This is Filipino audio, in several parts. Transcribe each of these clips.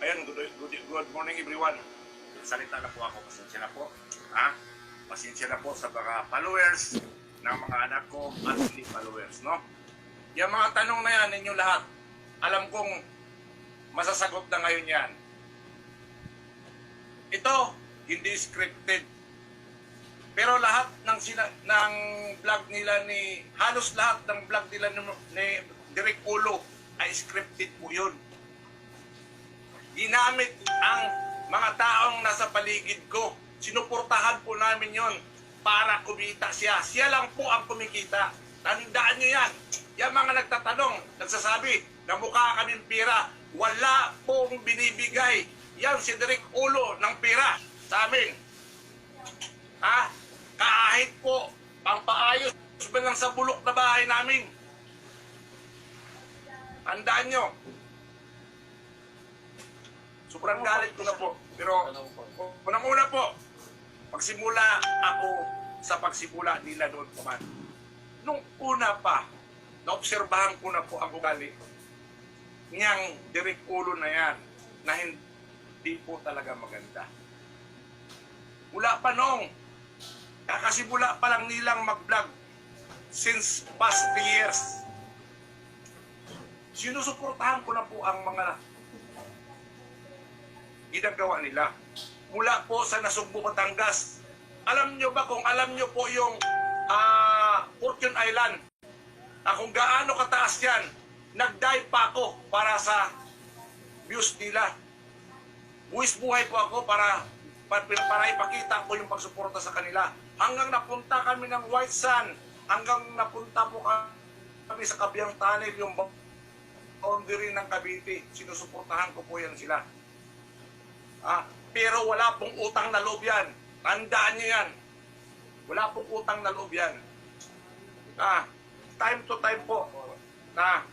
Ayan, good, good, good morning everyone. Salita na po ako, pasensya na po. Ha? Pasensya na po sa mga followers ng mga anak ko at hindi followers, no? Yung mga tanong na yan, ninyo lahat, alam kong masasagot na ngayon yan. Ito, hindi scripted. Pero lahat ng sina, ng vlog nila ni halos lahat ng vlog nila ni, ni Direk Ulo ay scripted po 'yun. Ginamit ang mga taong nasa paligid ko. Sinuportahan po namin 'yon para kumita siya. Siya lang po ang kumikita. Tandaan niyo yan. Yung mga nagtatanong, nagsasabi na mukha kaming pira. Wala pong binibigay. Yan si Direk Ulo ng pira sa amin. Ha? Kahit po, pampaayos ba lang sa bulok na bahay namin. Tandaan nyo. Sobrang galit ko na po. Pero, unang-una po, pagsimula ako sa pagsimula nila noon pa man. Nung una pa, naobserbahan ko na po ang ugali niyang direct ulo na yan na hindi po talaga maganda. Mula pa nung kakasimula pa lang nilang mag-vlog since past years. Sinusuportahan ko na po ang mga ginagawa nila. Mula po sa Nasugbo, Batangas. Alam nyo ba kung alam nyo po yung ah, Fortune Island na kung gaano kataas yan, nag-dive pa ako para sa views nila. Buwis buhay po ako para para, para ipakita ko yung pagsuporta sa kanila. Hanggang napunta kami ng White Sun, hanggang napunta po kami sa Kabyang Tunnel, yung boundary ng Cavite. Sinusuportahan ko po yan sila. Ah, pero wala pong utang na loob yan. Tandaan niyo yan. Wala pong utang na loob yan. Ah, time to time po. Na,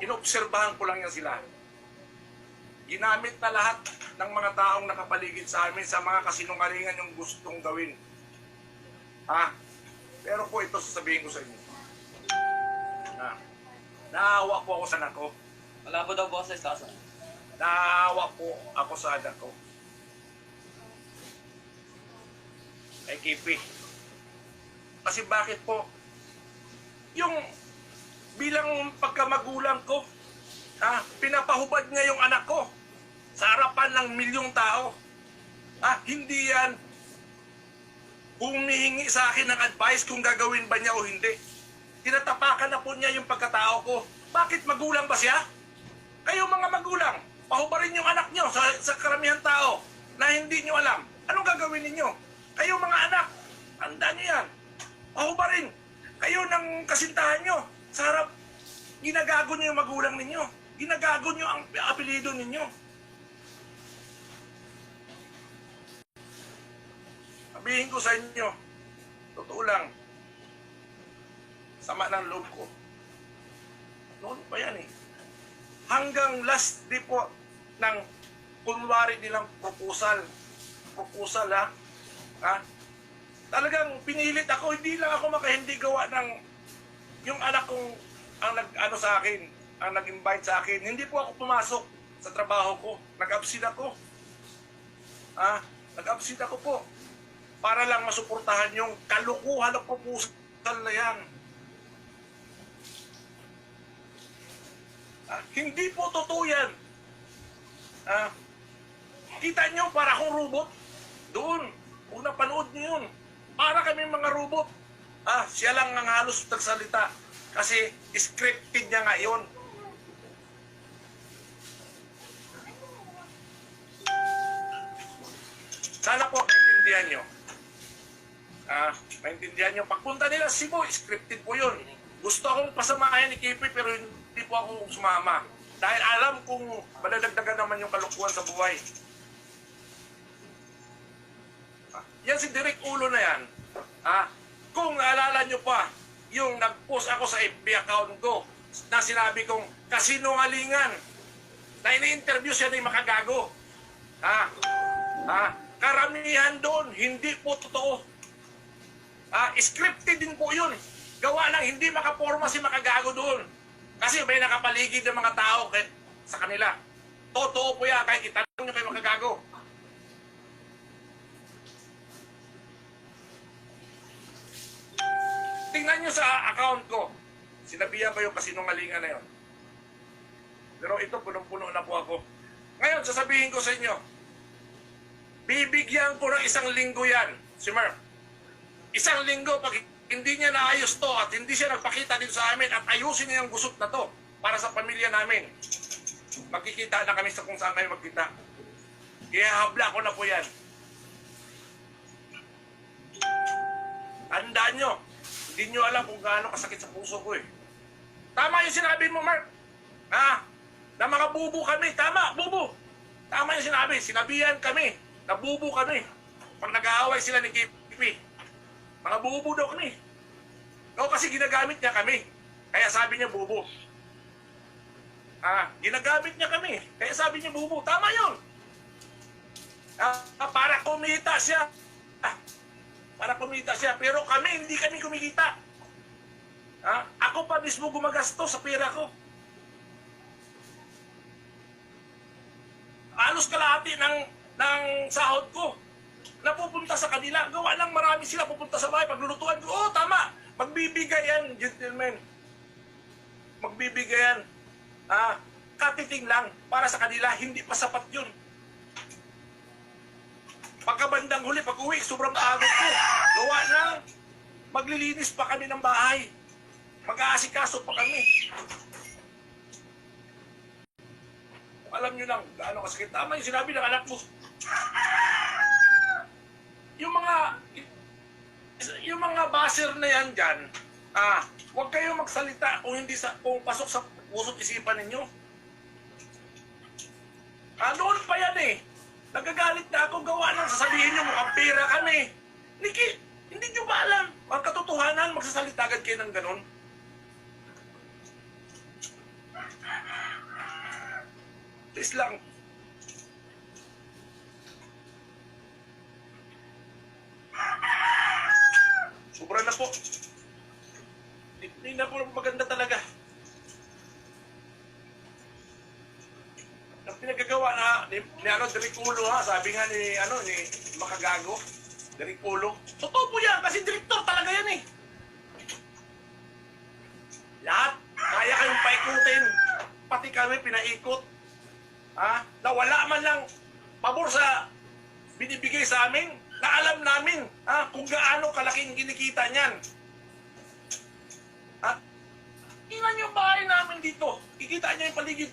inobserbahan ko lang yan sila. Ginamit na lahat ng mga taong nakapaligid sa amin sa mga kasinungalingan yung gustong gawin. Ha? Pero po ito sasabihin ko sa inyo. Na, naawa po ako sa anak ko. Malabo daw boses kaso. Naawa po ako sa anak ko. Kay Kipi. Kasi bakit po? Yung bilang pagkamagulang ko, ha, pinapahubad niya yung anak ko sa harapan ng milyong tao. Ha, hindi yan humihingi sa akin ng advice kung gagawin ba niya o hindi. Tinatapakan na po niya yung pagkatao ko. Bakit magulang ba siya? Kayo mga magulang, pahubarin yung anak niyo sa, sa karamihan tao na hindi niyo alam. Anong gagawin ninyo? Kayo mga anak, tandaan niyo yan. Pahubarin. Kayo ng kasintahan niyo sa harap. Ginagago niyo yung magulang ninyo. Ginagago niyo ang apelido ninyo. Sabihin ko sa inyo, totoo lang, sama ng loob ko. Noon pa yan eh. Hanggang last day po ng kunwari nilang proposal, proposal ha, ha, talagang pinilit ako, hindi lang ako makahindi gawa ng yung anak kong ang nag ano sa akin, ang nag-invite sa akin. Hindi po ako pumasok sa trabaho ko. Nag-absent ako. Ah, nag-absent ako po. Para lang masuportahan yung kalukuhan ng proposal na yan. Hindi po totoo yan. Ah, kita nyo para akong robot? Doon. Kung napanood nyo yun. Para kami mga robot. Ah, siya lang ang halos nagsalita. Kasi scripted niya nga yun. Sana po maintindihan nyo. Ah, maintindihan nyo. Pagpunta nila Cebu, scripted po yun. Gusto akong pasamahan ni Kipi pero hindi po ako sumama. Dahil alam kong madadagdagan naman yung kalukuhan sa buhay. Ah, yan si Direk Ulo na yan. Ah, kung naalala nyo pa, yung nag-post ako sa FB account ko na sinabi kong kasinungalingan na ini-interview siya ng makagago. Ha? Ha? Karamihan doon, hindi po totoo. Ah, scripted din po yun. Gawa lang, hindi makaporma si makagago doon. Kasi may nakapaligid ng mga tao kay, sa kanila. Totoo po yan, kahit itanong nyo kayo magagago. Tingnan nyo sa account ko. Sinabihan ko yung kasinungalingan na yun. Pero ito, punong-puno na po ako. Ngayon, sasabihin ko sa inyo, bibigyan ko ng isang linggo yan, si Merv. Isang linggo, pag hindi niya naayos to at hindi siya nagpakita dito sa amin at ayusin niya yung gusot na to para sa pamilya namin, magkikita na kami sa kung saan kayo magkita. Kaya habla ko na po yan. Tandaan nyo, hindi nyo alam kung gaano kasakit sa puso ko eh. Tama yung sinabi mo, Mark. Ha? Na mga bubo kami. Tama, bubo. Tama yung sinabi. Sinabihan kami. Na bubo kami. Pag nag-aaway sila ni Kipi. Mga bubo daw kami. No, kasi ginagamit niya kami. Kaya sabi niya bubo. Ah, ginagamit niya kami. Kaya sabi niya bubo. Tama yun. Ah, para kumita siya. Ah, para kumita siya. Pero kami, hindi kami kumikita. Ah, ako pa mismo gumagastos sa pera ko. Halos kalahati ng, ng sahod ko napupunta sa kanila. Gawa lang marami sila pupunta sa bahay. Paglulutuan ko, oh tama, magbibigay yan, gentlemen. Magbibigay yan. Ah, katiting lang para sa kanila, hindi pa sapat yun. Pagkabandang huli, pag uwi, sobrang pagod ko. Gawa na, maglilinis pa kami ng bahay. Mag-aasikaso pa kami. Alam nyo lang, gaano kasakit. Tama yung sinabi ng anak mo. Yung mga, yung mga baser na yan dyan, ah, huwag kayo magsalita kung hindi sa, kung pasok sa puso't isipan ninyo. Ah, noon pa yan eh. Nagagalit na ako gawa ng sasabihin nyo mukhang pera kami. Niki, hindi nyo ba alam? Ang katotohanan, magsasalita agad kayo ng ganun. Please lang. Sobra na po. Hindi na maganda talaga. Ang pinagagawa na ni, ni ano, Dirikulo ha, sabi nga ni, ano, ni Makagago, Dirikulo. Totoo po yan, kasi direktor talaga yan eh. Lahat, kaya kayong paikutin. Pati kami pinaikot. Ha? Na wala man lang pabor sa binibigay sa amin na alam namin ha, kung gaano kalaking kinikita niyan. Ha? Tingnan yung bahay namin dito. Kikita niya yung paligid.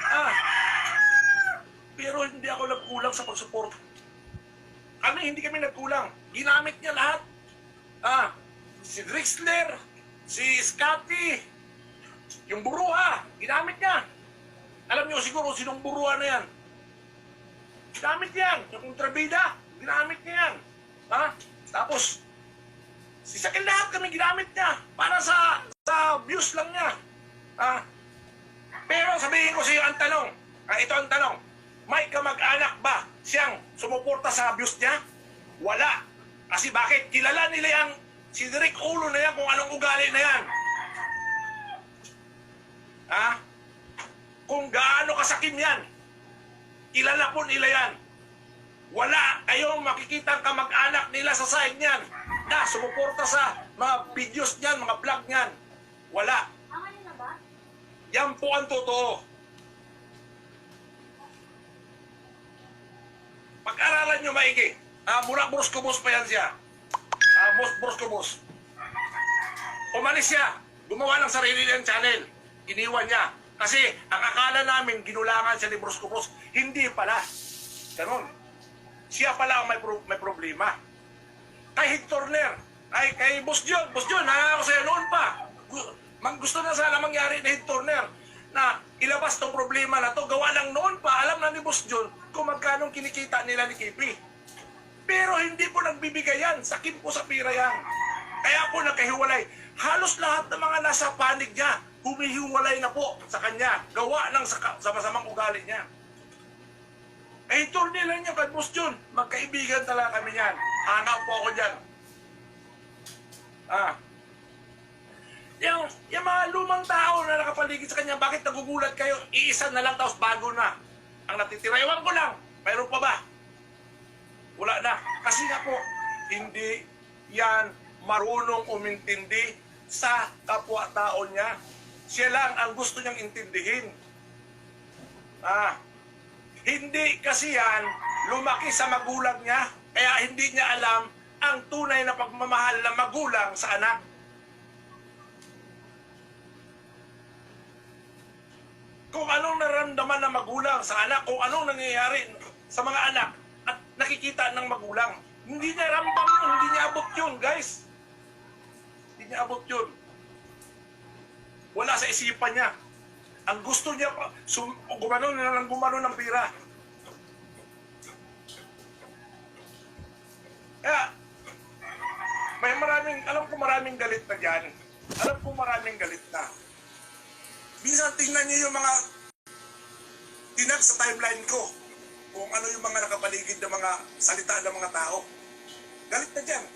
Ah, pero hindi ako nagkulang sa pag-support. Kami, hindi kami nagkulang. Ginamit niya lahat. Ah, si Drexler, si Scotty, yung buruha, ginamit niya. Alam niyo siguro sinong buruha na yan. Ginamit yan. Yung kontrabida, ginamit niya yan. Ha? Tapos, si Sakil lahat kami ginamit niya para sa sa views lang niya. Ha? Pero sabihin ko sa iyo ang tanong, ah, ito ang tanong, may kamag-anak ba siyang sumuporta sa abuse niya? Wala. Kasi bakit? Kilala nila yung si Derek Ulo na yan kung anong ugali na yan. Ha? Kung gaano kasakim yan. Kilala po nila yan. Wala kayong makikita kamag-anak nila sa side niyan na sumuporta sa mga videos niyan, mga vlog niyan. Wala. Yan po ang totoo. Pag-aralan nyo maigi. Ah, mula Boskobos pa yan siya. Ah, Mos Boskobos. Umalis siya. Gumawa ng sarili niyang channel. Iniwan niya. Kasi ang akala namin ginulangan siya ni Boskobos. Hindi pala. Ganon. Siya pala ang may, pro- may problema. Kay Hit Turner. Ay, kay Boss John. Boss John, ha, ako sa'yo noon pa. Mang gusto na sana mangyari ni Hit Turner na ilabas tong problema na to. Gawa lang noon pa. Alam na ni Boss John kung magkano kinikita nila ni Kipi. Pero hindi po nagbibigay yan. Sakin po sa pira yan. Kaya po nagkahiwalay. Halos lahat ng mga nasa panig niya, humihiwalay na po sa kanya. Gawa ng sa, sa masamang ugali niya. Eh, turni lang niya kay Boss John. Magkaibigan talaga kami yan. Hanap po ako dyan. Ah. yung, yung mga lumang tao na nakapaligid sa kanya, bakit nagugulat kayo? Iisa na lang, tapos bago na. Ang natitira, ewan ko lang, mayroon pa ba? Wala na. Kasi nga po, hindi yan marunong umintindi sa kapwa-tao niya. Siya lang ang gusto niyang intindihin. Ah, hindi kasi yan lumaki sa magulang niya, kaya hindi niya alam ang tunay na pagmamahal ng magulang sa anak. Kung anong naramdaman ng magulang sa anak, kung anong nangyayari sa mga anak at nakikita ng magulang. Hindi niya ramdam yun, hindi niya abot yun, guys. Hindi niya abot yun. Wala sa isipan niya. Ang gusto niya, sum, gumano na lang gumano ng pira. Kaya, may maraming, alam ko maraming galit na dyan. Alam ko maraming galit na. Minsan tingnan niyo yung mga tinag sa timeline ko. Kung ano yung mga nakapaligid ng mga salita ng mga tao. Galit na dyan.